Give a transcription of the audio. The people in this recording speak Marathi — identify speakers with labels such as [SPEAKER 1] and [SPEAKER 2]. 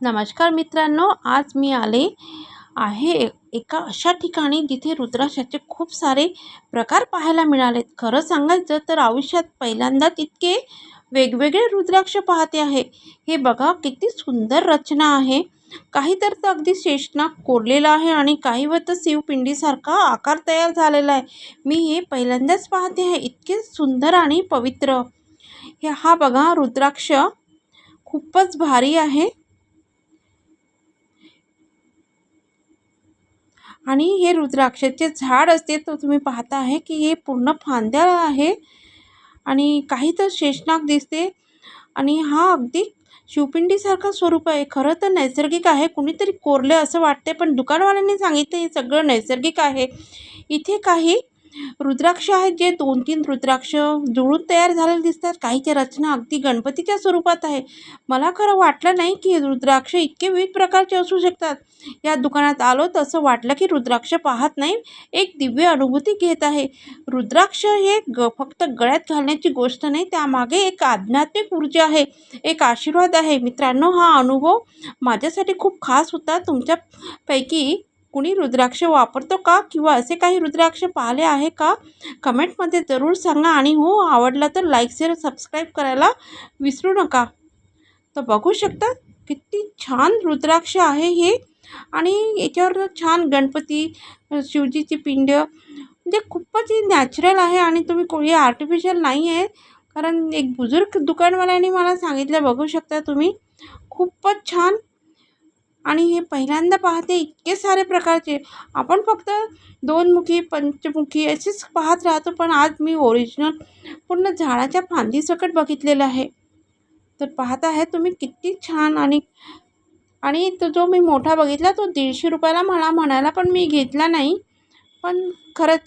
[SPEAKER 1] नमस्कार मित्रांनो आज मी आले आहे एका अशा ठिकाणी जिथे रुद्राक्षाचे खूप सारे प्रकार पाहायला मिळालेत. खरं सांगायचं तर आयुष्यात पहिल्यांदाच इतके वेगवेगळे रुद्राक्ष पाहते आहे. हे बघा किती सुंदर रचना आहे. काही तर तर अगदी शेषनाग कोरलेला आहे आणि काही व तर शिवपिंडीसारखा आकार तयार झालेला आहे. मी हे पहिल्यांदाच पाहते आहे. इतके सुंदर आणि पवित्र. हे हा बघा रुद्राक्ष खूपच भारी आहे. आणि हे रुद्राक्षाचे झाड असते तर तुम्ही पाहता आहे की हे पूर्ण फांद्या आहे आणि काही तर शेषनाग दिसते. आणि हा अगदी शिवपिंडीसारखं स्वरूप आहे. खरं तर नैसर्गिक आहे. कुणीतरी कोरले असं वाटते पण दुकानवाल्यांनी सांगितलं हे सगळं नैसर्गिक आहे. इथे काही रुद्राक्ष आहेत जे दोन तीन रुद्राक्ष जुळून तयार झालेले दिसतात. काहीच्या रचना अगदी गणपतीच्या स्वरूपात आहे. मला खरं वाटलं नाही की रुद्राक्ष इतके विविध प्रकारचे असू शकतात. या दुकानात आलो तसं वाटलं की रुद्राक्ष पाहत नाही. एक दिव्य अनुभूती घेत आहे. रुद्राक्ष हे ग फक्त गळ्यात घालण्याची गोष्ट नाही त्यामागे एक आध्यात्मिक ऊर्जा आहे. एक आशीर्वाद आहे. मित्रांनो हा अनुभव माझ्यासाठी खूप खास होता. तुमच्यापैकी कुणी रुद्राक्ष वापरतो का? किंवा असे काही रुद्राक्ष पाहिले आहे का? कमेंटमध्ये जरूर सांगा आणि हो आवडला तर लाईक शेअर सबस्क्राईब करायला विसरू नका. तर बघू शकता किती छान रुद्राक्ष आहे हे. आणि याच्यावर छान गणपती शिवजीची पिंड म्हणजे खूपच नॅचरल आहे आणि तुम्ही कोणी आर्टिफिशियल नाही आहे कारण एक बुजुर्ग दुकानवाल्याने मला सांगितलं बघू शकता तुम्ही. खूपच छान आणि हे पहिल्यांदा पाहते इतके सारे प्रकारचे. आपण फक्त दोनमुखी पंचमुखी असेच पाहत राहतो पण आज मी ओरिजिनल पूर्ण झाडाच्या फांदीसकट बघितलेलं आहे. तर पाहत आहे तुम्ही किती छान आणि आणि तो जो मी मोठा बघितला तो दीडशे रुपयाला मला म्हणायला पण मी घेतला नाही. पण खरंच